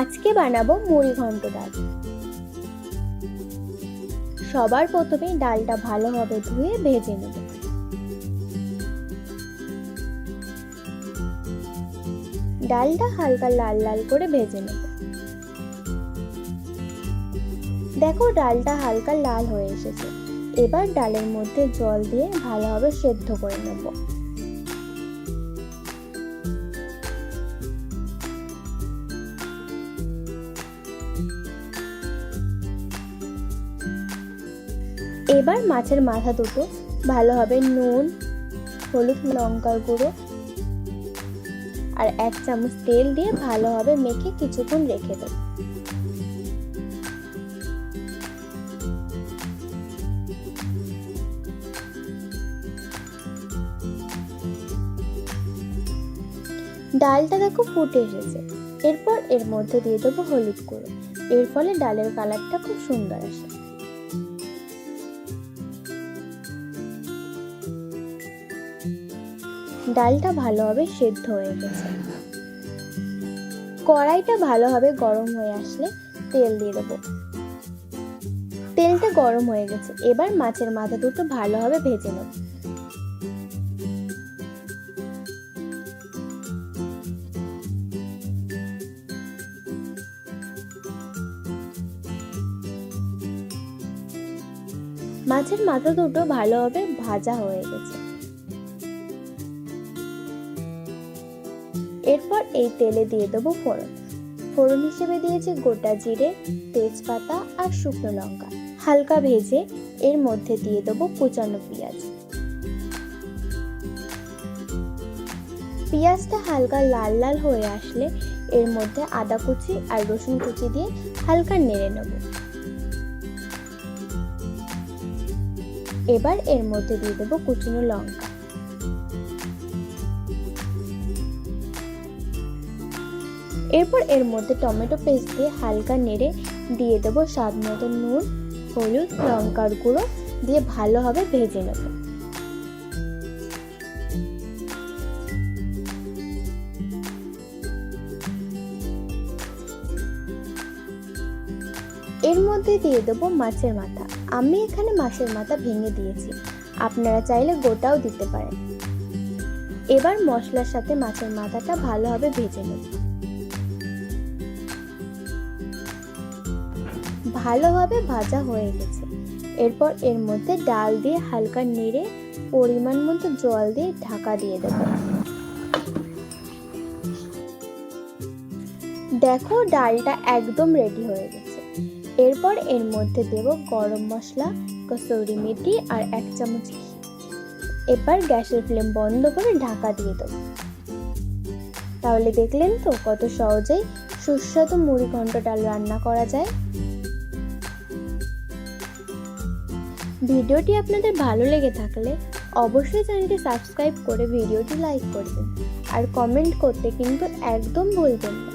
আজকে বানাবো মুড়ি ঘন্ট ডাল। সবার প্রথমে ডালটা ভালোভাবে ধুয়ে ভেজে নেব। ডালটা হালকা লাল লাল করে ভেজে নেব। দেখো ডালটা হালকা লাল হয়ে এসেছে। এবার ডালের মধ্যে জল দিয়ে ভালোভাবে সেদ্ধ করে নেব। এবার মাছের মাথা দুটো ভালোভাবে নুন, হলুদ লঙ্কার গুঁড়ো আর এক চামচ তেল দিয়ে ভালোভাবে মেখে কিছুক্ষণ রেখে দেব। ডালটা দেখো ফুটে এসেছে। এরপর এর মধ্যে দিয়ে দেবো হলুদ গুঁড়ো। এর ফলে ডালের কালারটা খুব সুন্দর আসে। ডালটা ভালোভাবে সেদ্ধ হয়ে গেছে। কড়াইটা ভালোভাবে গরম হয়ে আসলে তেল দিয়ে দেবো। তেলটা গরম হয়ে গেছে, এবার মাছের মাথা দুটো ভালোভাবে ভেজে নেব। মাছের মাথা দুটো ভালোভাবে ভাজা হয়ে গেছে। এরপর এই তেলে দিয়ে দেবো ফোড়ন। ফোড়ন হিসেবে দিয়েছি গোটা জিরে, তেজপাতা আর শুকনো লঙ্কা। হালকা ভেজে এর মধ্যে দিয়ে দেবো কুচানো পেঁয়াজ। পেঁয়াজটা হালকা লাল লাল হয়ে আসলে এর মধ্যে আদা কুচি আর রসুন কুচি দিয়ে হালকা নেড়ে নেব। এবার এর মধ্যে দিয়ে দেবো কুচনো লঙ্কা। এরপর এর মধ্যে টমেটো পেস্ট দিয়ে হালকা নেড়ে দিয়ে দেবো স্বাদ মতো নুন, হলুদ, লঙ্কার গুঁড়ো দিয়ে ভালোভাবে ভেজে নেব। এর মধ্যে দিয়ে দেবো মাছের মাথা। আমি এখানে মাছের মাথা ভেঙে দিয়েছি। আপনারা চাইলে গোটাও দিতে পারেন। এবার মশলার সাথে মাছের মাথাটা ভালোভাবে ভেজে নেব। ভালোভাবে ভাজা হয়ে গেছে। এরপর এর মধ্যে ডাল দিয়ে হালকা নেড়ে পরিমাণ মতো জল দিয়ে ঢাকা দিয়ে দেব। দেখো ডালটা একদম রেডি হয়ে গেছে। এরপর এর মধ্যে দেব গরম মশলা, কসৌরি মেথি আর এক চামচ ঘি। এবার গ্যাসের ফ্লেম বন্ধ করে ঢাকা দিয়ে দেবো। তাহলে দেখলেন তো কত সহজেই সুস্বাদু মুড়ি ঘন্ট ডাল রান্না করা যায়। ভিডিওটি আপনাদের ভালো লেগে থাকলে অবশ্যই চ্যানেলটি সাবস্ক্রাইব করে ভিডিওটি লাইক করবেন। আর কমেন্ট করতে কিন্তু একদম ভুলবেন না।